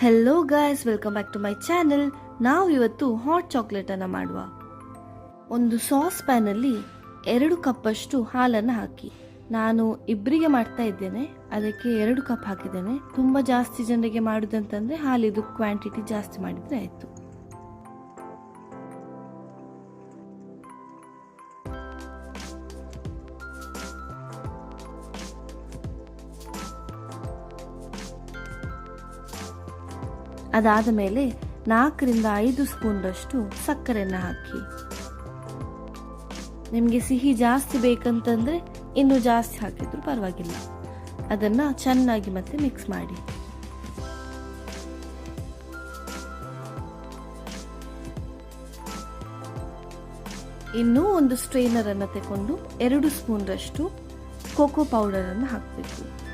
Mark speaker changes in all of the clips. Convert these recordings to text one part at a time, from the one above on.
Speaker 1: Hello guys welcome back to my channel ನಾವು ಇವತ್ತು hot ಚಾಕ್ಲೇಟನ್ನು ಮಾಡುವ. ಒಂದು ಸಾಸ್ ಪ್ಯಾನಲ್ಲಿ ಎರಡು ಕಪ್ಪಷ್ಟು ಹಾಲನ್ನು ಹಾಕಿ. ನಾನು ಇಬ್ಬರಿಗೆ ಮಾಡ್ತಾ ಇದ್ದೇನೆ, ಅದಕ್ಕೆ ಎರಡು ಕಪ್ ಹಾಕಿದ್ದೇನೆ. ತುಂಬ ಜಾಸ್ತಿ ಜನರಿಗೆ ಮಾಡೋದಂತಂದರೆ ಹಾಲಿದು ಕ್ವಾಂಟಿಟಿ ಜಾಸ್ತಿ ಮಾಡಿದರೆ ಆಯಿತು. ಅದಾದ ಮೇಲೆ ನಾಲ್ಕರಿಂದ ಐದು ಸ್ಪೂನ್ರಷ್ಟು ಸಕ್ಕರೆಯನ್ನು ಹಾಕಿ. ನಿಮಗೆ ಸಿಹಿ ಜಾಸ್ತಿ ಬೇಕಂತಂದ್ರೆ ಇನ್ನೂ ಜಾಸ್ತಿ ಹಾಕಿದ್ರು ಪರವಾಗಿಲ್ಲ. ಅದನ್ನ ಚೆನ್ನಾಗಿ ಮತ್ತೆ ಮಿಕ್ಸ್ ಮಾಡಿ. ಇನ್ನು ಒಂದು ಸ್ಟ್ರೈನರ್ ಅನ್ನು ತಗೊಂಡು ಎರಡು ಸ್ಪೂನ್ರಷ್ಟು ಕೋಕೋ ಪೌಡರ್ ಅನ್ನು ಹಾಕಬೇಕು.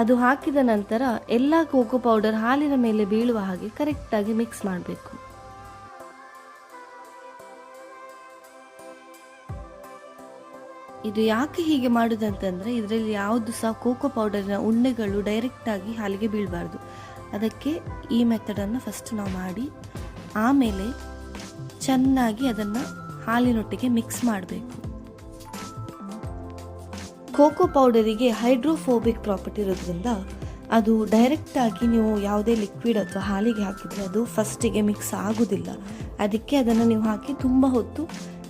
Speaker 1: ಅದು ಹಾಕಿದ ನಂತರ ಎಲ್ಲ ಕೋಕೋ ಪೌಡರ್ ಹಾಲಿನ ಮೇಲೆ ಬೀಳುವ ಹಾಗೆ ಕರೆಕ್ಟಾಗಿ ಮಿಕ್ಸ್ ಮಾಡಬೇಕು. ಇದು ಯಾಕೆ ಹೀಗೆ ಮಾಡುದಂತಂದ್ರೆ ಇದರಲ್ಲಿ ಯಾವುದು ಸಹ ಕೋಕೋ ಪೌಡರ್ನ ಉಣ್ಣೆಗಳು ಡೈರೆಕ್ಟ್ ಆಗಿ ಹಾಲಿಗೆ ಬೀಳಬಾರ್ದು. ಅದಕ್ಕೆ ಈ ಮೆಥಡನ್ನು ಫಸ್ಟ್ ನಾವು ಮಾಡಿ, ಆಮೇಲೆ ಚೆನ್ನಾಗಿ ಅದನ್ನು ಹಾಲಿನೊಟ್ಟಿಗೆ ಮಿಕ್ಸ್ ಮಾಡಬೇಕು. ಕೋಕೋ ಪೌಡರಿಗೆ ಹೈಡ್ರೋಫೋಬಿಕ್ ಪ್ರಾಪರ್ಟಿ ಇರೋದ್ರಿಂದ ಅದು ಡೈರೆಕ್ಟಾಗಿ ನೀವು ಯಾವುದೇ ಲಿಕ್ವಿಡ್ ಅಥವಾ ಹಾಲಿಗೆ ಹಾಕಿದರೆ ಅದು ಫಸ್ಟಿಗೆ ಮಿಕ್ಸ್ ಆಗೋದಿಲ್ಲ. ಅದಕ್ಕೆ ಅದನ್ನು ನೀವು ಹಾಕಿ ತುಂಬ ಹೊತ್ತು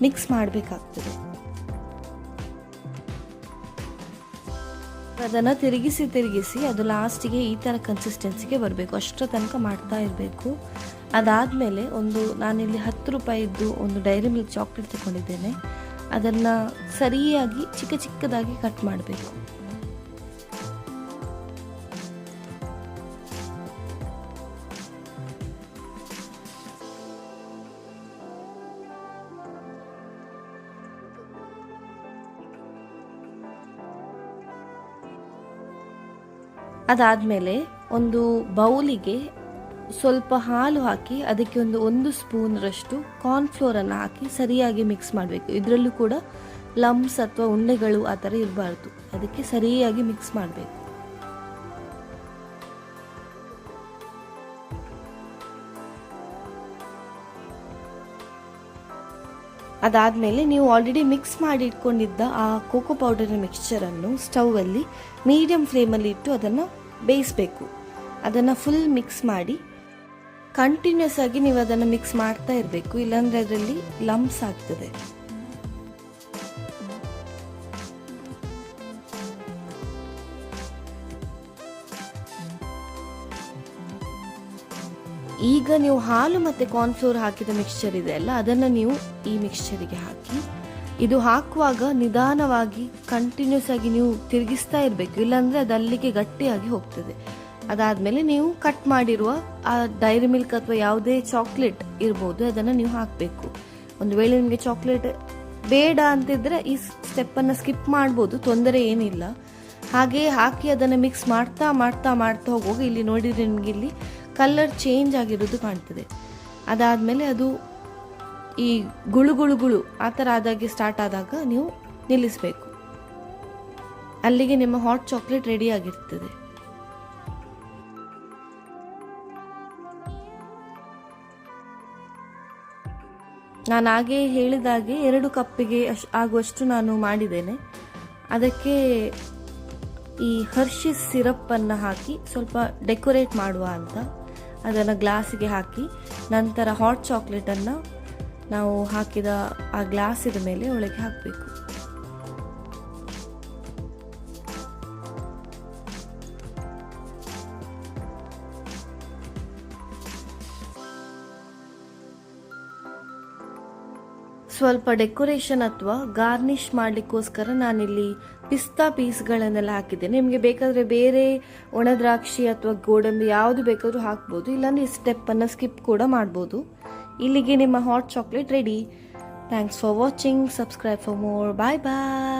Speaker 1: ಮಿಕ್ಸ್ ಮಾಡಬೇಕಾಗ್ತದೆ. ಅದನ್ನು ತಿರುಗಿಸಿ ತಿರುಗಿಸಿ ಅದು ಲಾಸ್ಟಿಗೆ ಈ ಥರ ಕನ್ಸಿಸ್ಟೆನ್ಸಿಗೆ ಬರಬೇಕು. ಅಷ್ಟರ ತನಕ ಮಾಡ್ತಾ ಇರಬೇಕು. ಅದಾದಮೇಲೆ ಒಂದು ನಾನಿಲ್ಲಿ ಹತ್ತು ರೂಪಾಯಿದ್ದು ಒಂದು ಡೈರಿ ಮಿಲ್ಕ್ ಚಾಕ್ಲೇಟ್ ತಗೊಂಡಿದ್ದೇನೆ. ಅದನ್ನು ಸರಿಯಾಗಿ ಚಿಕ್ಕ ಚಿಕ್ಕದಾಗಿ ಕಟ್ ಮಾಡಬೇಕು. ಅದಾದಮೇಲೆ ಒಂದು ಬೌಲಿಗೆ ಸ್ವಲ್ಪ ಹಾಲು ಹಾಕಿ ಅದಕ್ಕೆ ಒಂದು ಒಂದು ಸ್ಪೂನ್ರಷ್ಟು ಕಾರ್ನ್ಫ್ಲೋರನ್ನು ಹಾಕಿ ಸರಿಯಾಗಿ ಮಿಕ್ಸ್ ಮಾಡಬೇಕು. ಇದರಲ್ಲೂ ಕೂಡ ಲಮ್ಸ್ ಅಥವಾ ಉಂಡೆಗಳು ಆ ಥರ ಇರಬಾರ್ದು. ಅದಕ್ಕೆ ಸರಿಯಾಗಿ ಮಿಕ್ಸ್ ಮಾಡಬೇಕು. ಅದಾದಮೇಲೆ ನೀವು ಆಲ್ರೆಡಿ ಮಿಕ್ಸ್ ಮಾಡಿ ಇಟ್ಕೊಂಡಿದ್ದ ಆ ಕೋಕೋ ಪೌಡರ್ನ ಮಿಕ್ಸ್ಚರನ್ನು ಸ್ಟೌವಲ್ಲಿ ಮೀಡಿಯಮ್ ಫ್ಲೇಮಲ್ಲಿ ಇಟ್ಟು ಅದನ್ನು ಬೇಯಿಸಬೇಕು. ಅದನ್ನು ಫುಲ್ ಮಿಕ್ಸ್ ಮಾಡಿ ಕಂಟಿನ್ಯೂಸ್ ಆಗಿ ನೀವು ಅದನ್ನು ಮಿಕ್ಸ್ ಮಾಡ್ತಾ ಇರಬೇಕು. ಇಲ್ಲಾಂದ್ರೆ ಅದರಲ್ಲಿ ಲಂಪ್ಸ್ ಆಗ್ತದೆ. ಈಗ ನೀವು ಹಾಲು ಮತ್ತು ಕಾರ್ನ್ಫ್ಲೋರ್ ಹಾಕಿದ ಮಿಕ್ಸ್ಚರ್ ಇದೆ ಅಲ್ಲ, ಅದನ್ನು ನೀವು ಈ ಮಿಕ್ಸ್ಚರಿಗೆ ಹಾಕಿ, ಇದು ಹಾಕುವಾಗ ನಿಧಾನವಾಗಿ ಕಂಟಿನ್ಯೂಸ್ ಆಗಿ ನೀವು ತಿರುಗಿಸ್ತಾ ಇರಬೇಕು. ಇಲ್ಲಾಂದ್ರೆ ಅದು ಅಲ್ಲಿಗೆ ಗಟ್ಟಿಯಾಗಿ ಹೋಗ್ತದೆ. ಅದಾದಮೇಲೆ ನೀವು ಕಟ್ ಮಾಡಿರುವ ಆ ಡೈರಿ ಮಿಲ್ಕ್ ಅಥವಾ ಯಾವುದೇ ಚಾಕ್ಲೇಟ್ ಇರ್ಬೋದು, ಅದನ್ನು ನೀವು ಹಾಕಬೇಕು. ಒಂದು ವೇಳೆ ನಿಮಗೆ ಚಾಕ್ಲೇಟ್ ಬೇಡ ಅಂತಿದ್ರೆ ಈ ಸ್ಟೆಪ್ಪನ್ನು ಸ್ಕಿಪ್ ಮಾಡ್ಬೋದು, ತೊಂದರೆ ಏನಿಲ್ಲ. ಹಾಗೆ ಹಾಕಿ ಅದನ್ನು ಮಿಕ್ಸ್ ಮಾಡ್ತಾ ಮಾಡ್ತಾ ಮಾಡ್ತಾ ಹೋಗುವಾಗ ಇಲ್ಲಿ ನೋಡಿದ್ರೆ ನಿಮಗೆ ಇಲ್ಲಿ ಕಲರ್ ಚೇಂಜ್ ಆಗಿರೋದು ಕಾಣ್ತದೆ. ಅದಾದಮೇಲೆ ಅದು ಈ ಗುಳು ಗುಳು ಗುಳು ಆ ಥರ ಆದಾಗೆ ಸ್ಟಾರ್ಟ್ ಆದಾಗ ನೀವು ನಿಲ್ಲಿಸಬೇಕು. ಅಲ್ಲಿಗೆ ನಿಮ್ಮ ಹಾಟ್ ಚಾಕ್ಲೇಟ್ ರೆಡಿ ಆಗಿರ್ತದೆ. ನಾನು ಹಾಗೆ ಹೇಳಿದಾಗೆ ಎರಡು ಕಪ್ಪಿಗೆ ಆಗುವಷ್ಟು ನಾನು ಮಾಡಿದ್ದೇನೆ. ಅದಕ್ಕೆ ಈ ಹರ್ಷಿಸ್ ಸಿರಪ್ಪನ್ನು ಹಾಕಿ ಸ್ವಲ್ಪ ಡೆಕೋರೇಟ್ ಮಾಡುವ ಅಂತ. ಅದನ್ನು ಗ್ಲಾಸಿಗೆ ಹಾಕಿ, ನಂತರ ಹಾಟ್ ಚಾಕ್ಲೇಟನ್ನು ನಾವು ಹಾಕಿದ ಆ ಗ್ಲಾಸಿದ ಮೇಲೆ ಒಳಗೆ ಹಾಕಬೇಕು. ಸ್ವಲ್ಪ ಡೆಕೋರೇಷನ್ ಅಥವಾ ಗಾರ್ನಿಷ್ ಮಾಡಲಿಕ್ಕೋಸ್ಕರ ನಾನಿಲ್ಲಿ ಪಿಸ್ತಾ ಪೀಸ್ಗಳನ್ನೆಲ್ಲ ಹಾಕಿದ್ದೇನೆ. ನಿಮಗೆ ಬೇಕಾದರೆ ಬೇರೆ ಒಣದ್ರಾಕ್ಷಿ ಅಥವಾ ಗೋಡಂಬಿ ಯಾವುದು ಬೇಕಾದರೂ ಹಾಕ್ಬೋದು. ಇಲ್ಲಾಂದ್ರೆ ಈ ಸ್ಟೆಪ್ಪನ್ನು ಸ್ಕಿಪ್ ಕೂಡ ಮಾಡ್ಬೋದು. ಇಲ್ಲಿಗೆ ನಿಮ್ಮ hot chocolate ready thanks for watching subscribe for more bye bye